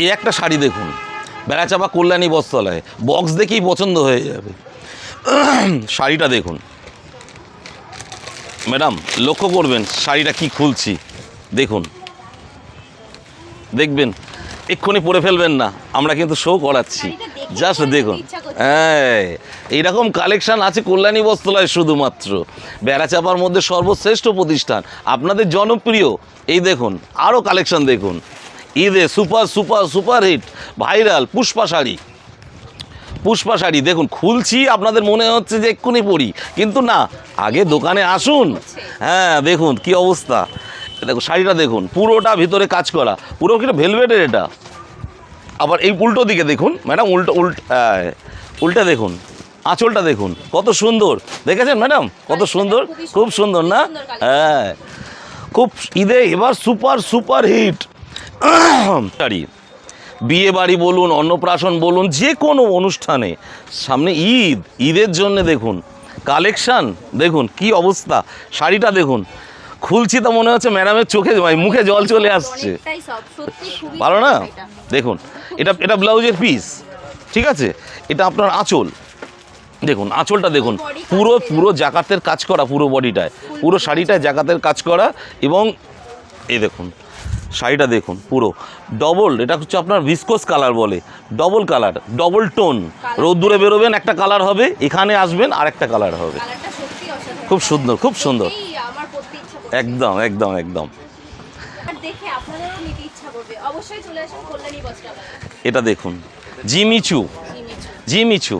এই একটা শাড়ি দেখুন। বেড়াচাপা কল্যাণী বস্ত্রালয় বক্স দেখেই পছন্দ হয়ে যাবে। শাড়িটা দেখুন। ম্যাডাম লক্ষ্য করবেন শাড়িটা কি খুলছি। দেখুন। দেখবেন এক্ষুনি পরে ফেলবেন না। আমরা কিন্তু শো করাচ্ছি। জাস্ট দেখুন। হ্যাঁ এইরকম কালেকশন আছে কল্যাণী বস্ত্রালয় শুধুমাত্র। বেড়াচাপার মধ্যে সর্বশ্রেষ্ঠ প্রতিষ্ঠান। আপনাদের জনপ্রিয়। এই দেখুন আরও কালেকশান দেখুন। ঈদে super super super hit viral Pushpa sari. Pushpa sari দেখুন খুলছি আপনাদের মনে হচ্ছে যে এক্ষুনি পরি কিন্তু না আগে দোকানে আসুন। হ্যাঁ দেখুন কি অবস্থা। দেখুন শাড়িটা দেখুন পুরোটা ভিতরে কাজ করা পুরো কিনা ভেলভেটের এটা? আবার এই উল্টো দিকে দেখুন ম্যাডাম উল্টো উল্ট উল্টা দেখুন আঁচলটা দেখুন কত সুন্দর। দেখেছেন ম্যাডাম? কত সুন্দর? খুব সুন্দর না? হ্যাঁ। খুব ঈদে এবার সুপার সুপার হিট। শাড়ি বিয়ে বাড়ি বলুন অন্নপ্রাশন বলুন যে কোনো অনুষ্ঠানে সামনে ঈদ ঈদের জন্য দেখুন কালেকশান দেখুন কি অবস্থা শাড়িটা দেখুন খুলছি তো মনে হচ্ছে ম্যাডামের চোখে মুখে জল চলে আসছে। ভালো না? দেখুন এটা এটা ব্লাউজের পিস ঠিক আছে? এটা আপনার আঁচল। দেখুন আঁচলটা দেখুন পুরো পুরো জাকাতের কাজ করা পুরো বডিটায় পুরো শাড়িটায় জাকাতের কাজ করা এবং এই দেখুন শাড়িটা দেখুন পুরো। ডবল এটা হচ্ছে আপনার ভিসকোস কালার বলে। ডবল কালার ডবল টোন রোদ্দুরে বেরোবেন একটা কালার হবে এখানে আসবেন আর একটা কালার হবে। খুব সুন্দর খুব সুন্দর। একদম একদম একদম। এটা দেখুন জিমিচু। জিমিচু।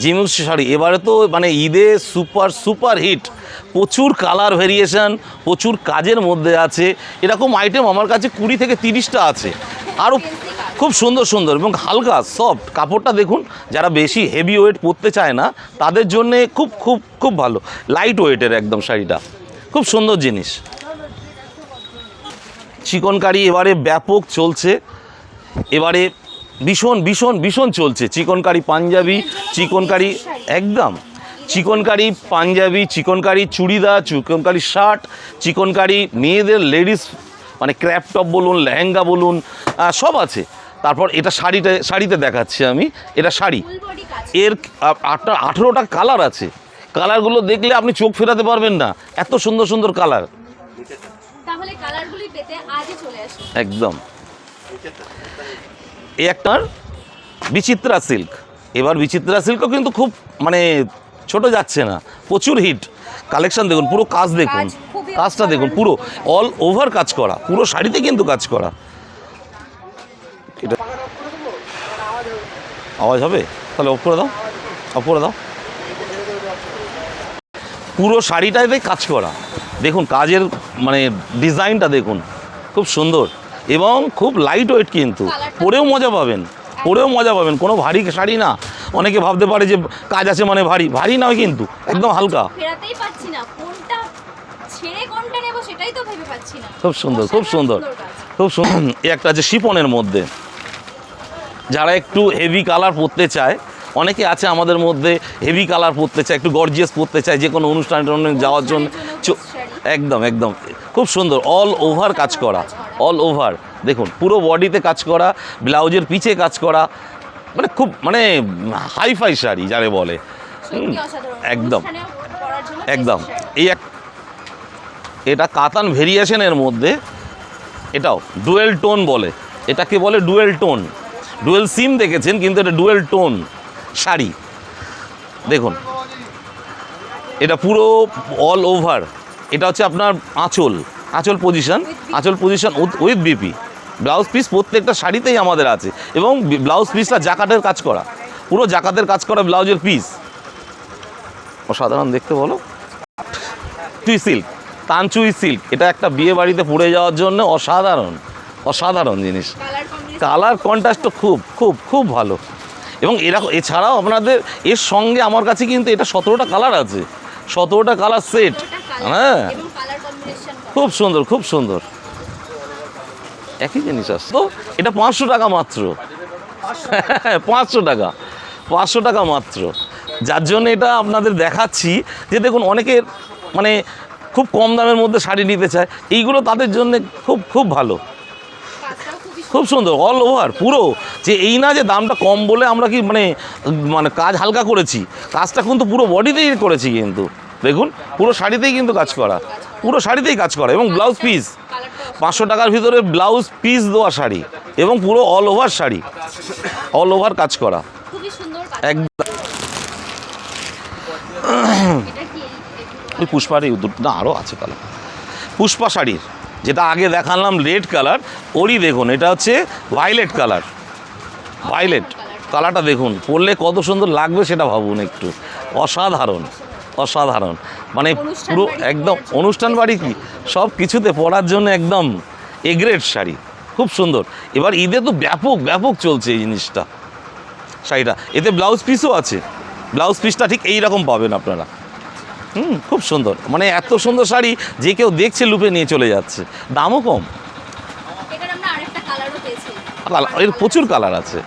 জিমিচু শাড়ি। এবারে তো মানে ঈদে সুপার সুপার হিট। প্রচুর কালার ভেরিয়েশন, প্রচুর কাজের মধ্যে আছে। এরকম আইটেম আমার কাছে কুড়ি থেকে তিরিশটা আছে। আরও খুব সুন্দর সুন্দর এবং হালকা সফট কাপড়টা দেখুন, যারা বেশি হেভি ওয়েট পরতে চায় না, তাদের জন্যে খুব খুব খুব ভালো। লাইট ওয়েটের একদম শাড়িটা। খুব সুন্দর জিনিস। চিকনকারি এবারে ব্যাপক চলছে। এবারে ভীষণ ভীষণ ভীষণ চলছে। চিকনকারি পাঞ্জাবি চিকনকারি একদম। চিকনকারি পাঞ্জাবি চিকনকারি চুড়িদার চিকনকারি শার্ট চিকনকারি মেয়েদের লেডিস মানে ক্র্যাপ টপ বলুন লেহেঙ্গা বলুন সব আছে। তারপর এটা শাড়িতে শাড়িতে দেখাচ্ছি আমি। এটা শাড়ি। এর আ- আটটা আঠেরোটা কালার আছে। কালারগুলো দেখলে আপনি চোখ ফেরাতে পারবেন না। এত সুন্দর সুন্দর কালার। একদম। এই একটার বিচিত্রা সিল্ক। এবার বিচিত্রা সিল্কও কিন্তু খুব মানে ছোট যাচ্ছে না। প্রচুর হিট। কালেকশন দেখুন পুরো কাজ দেখুন। কাজটা দেখুন পুরো অল ওভার কাজ করা। পুরো শাড়িতে কিন্তু কাজ করা। এটা আওয়াজ হবে? তাহলে অফ করে দাও। অফ করে দাও। পুরো শাড়িটাতে কাজ করা। দেখুন কাজের মানে ডিজাইনটা দেখুন। খুব সুন্দর। এবং খুব লাইট ওয়েট কিন্তু পরেও মজা পাবেন। পরেও মজা পাবেন। কোনো ভারী শাড়ি না। অনেকে ভাবতে পারে যে কাজ আছে মানে ভারী। ভারী নয় কিন্তু একদম হালকা। খুব সুন্দর খুব সুন্দর। খুব সুন্দর একটা আছে শিপনের মধ্যে। যারা একটু হেভি কালার পরতে চায় অনেকে আছে আমাদের মধ্যে হেভি কালার পরতে চায় একটু গর্জিয়াস পরতে চায় যে কোনো অনুষ্ঠান যাওয়ার জন্য একদম একদম। খুব সুন্দর অল ওভার কাজ করা। অল ওভার দেখুন পুরো বডিতে কাজ করা ব্লাউজের পিছে কাজ করা মানে খুব মানে হাইফাই শাড়ি যারে বলে। একদম। একদম। এই এক এটা কাতান ভেরিয়েশনের মধ্যে এটাও ডুয়েল টোন বলে। এটাকে বলে ডুয়েল টোন ডুয়েল সিম দেখেছেন কিন্তু এটা ডুয়েল টোন শাড়ি। দেখুন এটা পুরো অল ওভার এটা হচ্ছে আপনার আঁচল। আঁচল পজিশন আঁচল position with BP blouse piece প্রত্যেকটা শাড়িতেই আমাদের আছে। এবং ব্লাউজ পিসটা জাকাটের কাজ করা। পুরো জাকাতের কাজ করা ব্লাউজের পিস অসাধারণ দেখতে বলো। চুই সিল্ক তানচুই সিল্ক এটা একটা বিয়ে বাড়িতে পড়ে যাওয়ার জন্য অসাধারণ। অসাধারণ জিনিস। কালার কালার কন্ট্রাস্টও খুব খুব খুব ভালো। এবং এরকম এছাড়াও আপনাদের এর সঙ্গে আমার কাছে কিন্তু এটা সতেরোটা কালার আছে। সতেরোটা কালার সেট হ্যাঁ। খুব সুন্দর খুব সুন্দর। একই জিনিস আসছে তো এটা পাঁচশো টাকা মাত্র। পাঁচশো টাকা। পাঁচশো টাকা মাত্র। যার জন্য এটা আপনাদের দেখাচ্ছি যে দেখুন অনেকের মানে খুব কম দামের মধ্যে শাড়ি নিতে চায়। এইগুলো তাদের জন্য খুব খুব ভালো। খুব সুন্দর অল ওভার পুরো। যে এই না যে দামটা কম বলে আমরা কি মানে মানে কাজ হালকা করেছি। কাজটা কিন্তু পুরো বডিতেই করেছি কিন্তু। দেখুন, পুরো শাড়িতেই কিন্তু কাজ করা। পুরো শাড়িতেই কাজ করা এবং ব্লাউজ পিস পাঁচশো টাকার ভিতরে ব্লাউজ পিস দেওয়া শাড়ি এবং পুরো all over sari. All over কাজ করা। একদম? ওই পুষ্পার এই না আরও আছে কালার পুষ্পা শাড়ির যেটা আগে দেখালাম রেড কালার ওরই দেখুন এটা হচ্ছে ভাইলেট কালার ভাইলেট কালারটা দেখুন পরলে কত সুন্দর লাগবে সেটা ভাবুন একটু। অসাধারণ অসাধারণ। মানে পুরো একদম অনুষ্ঠান বাড়ি কি? সব কিছুতে পরার জন্য একদম এগ্রেড শাড়ি। খুব সুন্দর। এবার ঈদে তো ব্যাপক ব্যাপক চলছে এই জিনিসটা। শাড়িটা। এতে ব্লাউজ পিসও আছে। ব্লাউজ পিসটা ঠিক এই রকম পাবেন আপনারা। হুম খুব সুন্দর। মানে এত সুন্দর শাড়ি যে কেউ দেখছে লুপে নিয়ে চলে যাচ্ছে। দামও কম। এর প্রচুর কালার আছে।